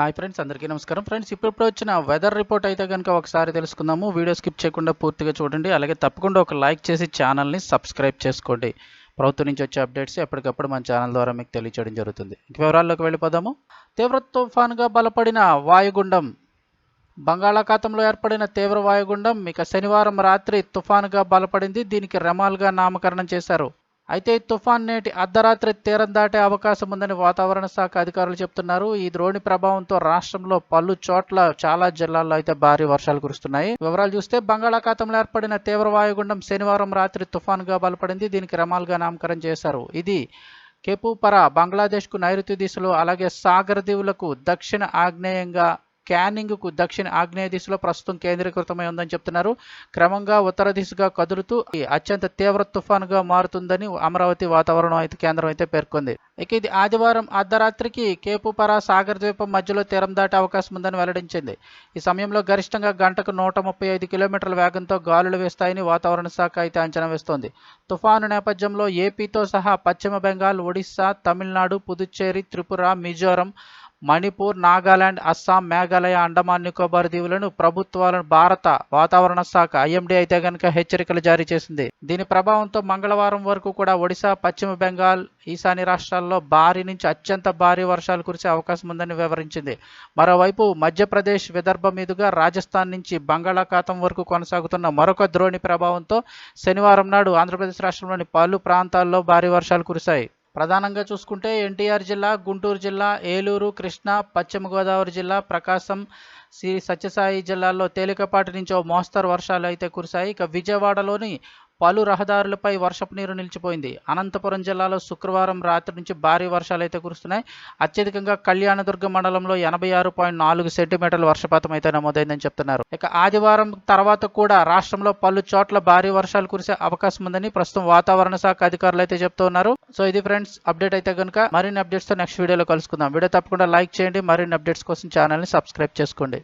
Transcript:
Hi friends అందరికీ నమస్కారం. Friends ఇప్పుడు వచ్చిన వెదర్ రిపోర్ట్ అయితే కనుక ఒకసారి తెలుసుకుందాము. వీడియో స్కిప్ చేయకుండా పూర్తిగా చూడండి. అలాగే తప్పకుండా ఒక లైక్ చేసి ఛానల్ని సబ్స్క్రైబ్ చేసుకోండి. ప్రభుత్వం నుంచి వచ్చే అప్డేట్స్ ఎప్పటికప్పుడు మన ఛానల్ ద్వారా మీకు తెలియచేయడం జరుగుతుంది. ఇంక వివరాల్లోకి వెళ్ళిపోదాము. తీవ్ర తుఫాన్గా బలపడిన వాయుగుండం. బంగాళాఖాతంలో ఏర్పడిన తీవ్ర వాయుగుండం. ఇక శనివారం రాత్రి తుఫాన్గా బలపడింది. దీనికి రమాల్గా నామకరణం చేశారు. అయితే తుఫాన్ నేటి అర్ధరాత్రి తీరం దాటే అవకాశం ఉందని వాతావరణ శాఖ అధికారులు చెప్తున్నారు. ఈ ద్రోణి ప్రభావంతో రాష్ట్రంలో పలు చోట్ల చాలా జిల్లాల్లో అయితే భారీ వర్షాలు కురుస్తున్నాయి. వివరాలు చూస్తే బంగాళాఖాతంలో ఏర్పడిన తీవ్ర వాయుగుండం శనివారం రాత్రి తుఫాన్గా బలపడింది. దీనికి రెమాల్గా నామకరణం చేశారు. ఇది కేపుపర బంగ్లాదేశ్కు నైరుతి దిశలో అలాగే సాగర్ దీవులకు దక్షిణ ఆగ్నేయంగా క్యానింగ్కు దక్షిణ ఆగ్నేయ దిశలో ప్రస్తుతం కేంద్రీకృతమై ఉందని చెప్తున్నారు. క్రమంగా ఉత్తర దిశగా కదులుతూ అత్యంత తీవ్ర తుఫాన్గా మారుతుందని అమరావతి వాతావరణం అయితే కేంద్రం అయితే పేర్కొంది. ఇక ఇది ఆదివారం అర్ధరాత్రికి కేపుపర సాగర్ ద్వీపం మధ్యలో తీరం దాటే అవకాశం ఉందని వెల్లడించింది. ఈ సమయంలో గరిష్టంగా గంటకు నూట ముప్పై ఐదు కిలోమీటర్ల వేగంతో గాలులు వేస్తాయని వాతావరణ శాఖ అయితే అంచనా వేస్తోంది. తుఫాను నేపథ్యంలో ఏపీతో సహా పశ్చిమ బెంగాల్ ఒడిశా తమిళనాడు పుదుచ్చేరి త్రిపుర మిజోరం మణిపూర్ నాగాలాండ్ అస్సాం మేఘాలయ అండమాన్ నికోబార్ దీవులను ప్రభుత్వాలను భారత వాతావరణ శాఖ ఐఎండీ అయితే గనుక హెచ్చరికలు జారీ చేసింది. దీని ప్రభావంతో మంగళవారం వరకు కూడా ఒడిశా పశ్చిమ బెంగాల్ ఈశాన్య రాష్ట్రాల్లో భారీ నుంచి అత్యంత భారీ వర్షాలు కురిసే అవకాశం ఉందని వివరించింది. మరోవైపు మధ్యప్రదేశ్ విదర్భ మీదుగా రాజస్థాన్ నుంచి బంగాళాఖాతం వరకు కొనసాగుతున్న మరొక ద్రోణి ప్రభావంతో శనివారం నాడు ఆంధ్రప్రదేశ్ రాష్ట్రంలోని పలు ప్రాంతాల్లో భారీ వర్షాలు కురిశాయి. ప్రధానంగా చూసుకుంటే ఎన్టీఆర్ జిల్లా గుంటూరు జిల్లా ఏలూరు కృష్ణా పశ్చిమ గోదావరి జిల్లా ప్రకాశం శ్రీ సత్యసాయి జిల్లాల్లో తేలికపాటి నుంచి ఓ మోస్తరు వర్షాలు అయితే కురిశాయి. ఇక విజయవాడలోని పలు రహదారులపై వర్షపు నీరు నిలిచిపోయింది. అనంతపురం జిల్లాలో శుక్రవారం రాత్రి నుంచి భారీ వర్షాలు అయితే కురుస్తున్నాయి. అత్యధికంగా కళ్యాణదుర్గ మండలంలో ఎనభై ఆరు పాయింట్ నాలుగు సెంటీమీటర్ల వర్షపాతం అయితే నమోదైందని చెప్తున్నారు. ఇక ఆదివారం తర్వాత కూడా రాష్ట్రంలో పలు చోట్ల భారీ వర్షాలు కురిసే అవకాశం ఉందని ప్రస్తుతం వాతావరణ శాఖ అధికారులు అయితే చెప్తున్నారు సో ఇది ఫ్రెండ్స్ అప్డేట్ అయితే కనుక మరిన్ని అప్డేట్స్తో నెక్స్ట్ వీడియోలో కలుసుకుందాం. వీడియో తప్పకుండా లైక్ చేయండి. మరిన్ని అప్డేట్స్ కోసం ఛానల్ని సబ్స్క్రైబ్ చేసుకోండి.